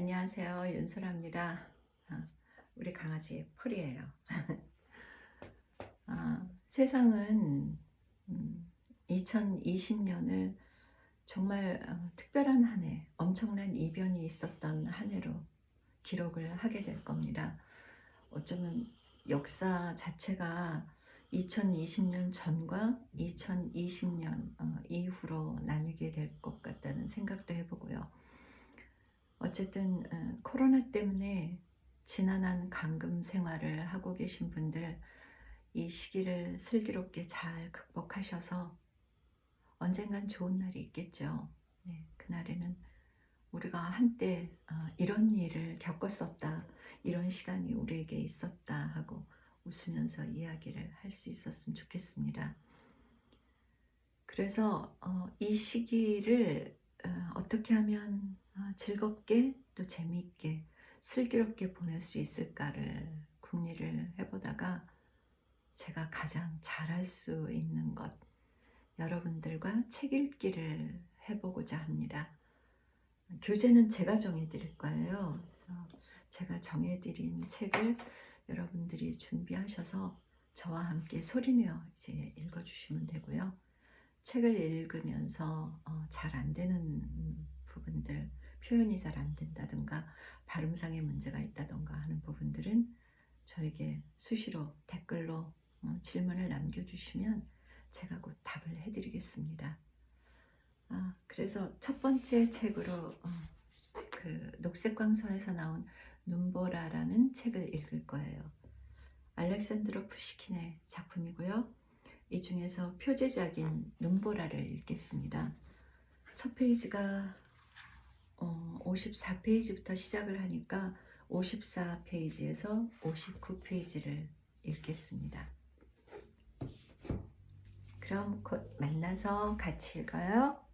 안녕하세요. 윤소라입니다. 아, 우리 강아지 폴이에요. 아, 세상은 2020년을 정말 어, 특별한 한 해, 엄청난 이변이 있었던 한 해로 기록을 하게 될 겁니다. 어쩌면 역사 자체가 2020년 전과 2020년 어, 이후로 나뉘게 될 것 같다는 생각도 해보고요. 어쨌든 어, 코로나 때문에 지난한 감금 생활을 하고 계신 분들 이 시기를 슬기롭게 잘 극복하셔서 언젠간 좋은 날이 있겠죠. 네, 그날에는 우리가 한때 어, 이런 일을 겪었었다, 이런 시간이 우리에게 있었다 하고 웃으면서 이야기를 할 수 있었으면 좋겠습니다. 그래서 어, 이 시기를 어, 어떻게 하면 어, 즐겁게 또 재미있게 슬기롭게 보낼 수 있을까를 궁리를 해보다가 제가 가장 잘할 수 있는 것 여러분들과 책 읽기를 해보고자 합니다. 교재는 제가 정해드릴 거예요. 제가 정해드린 책을 여러분들이 준비하셔서 저와 함께 소리내어 이제 읽어주시면 되고요. 책을 읽으면서 어, 잘안 되는 부분들, 표현이 잘 안 된다든가 발음상의 문제가 있다든가 하는 부분들은 저에게 수시로 댓글로 어, 질문을 남겨주시면 제가 곧 답을 해드리겠습니다. 아, 그래서 첫 번째 책으로 어, 그 녹색광선에서 나온 눈보라라는 책을 읽을 거예요. 알렉산드로 푸시킨의 작품이고요. 이 중에서 표제작인 눈보라를 읽겠습니다. 첫 페이지가 어, 54페이지부터 시작을 하니까 54페이지에서 59페이지를 읽겠습니다. 그럼 곧 만나서 같이 읽어요.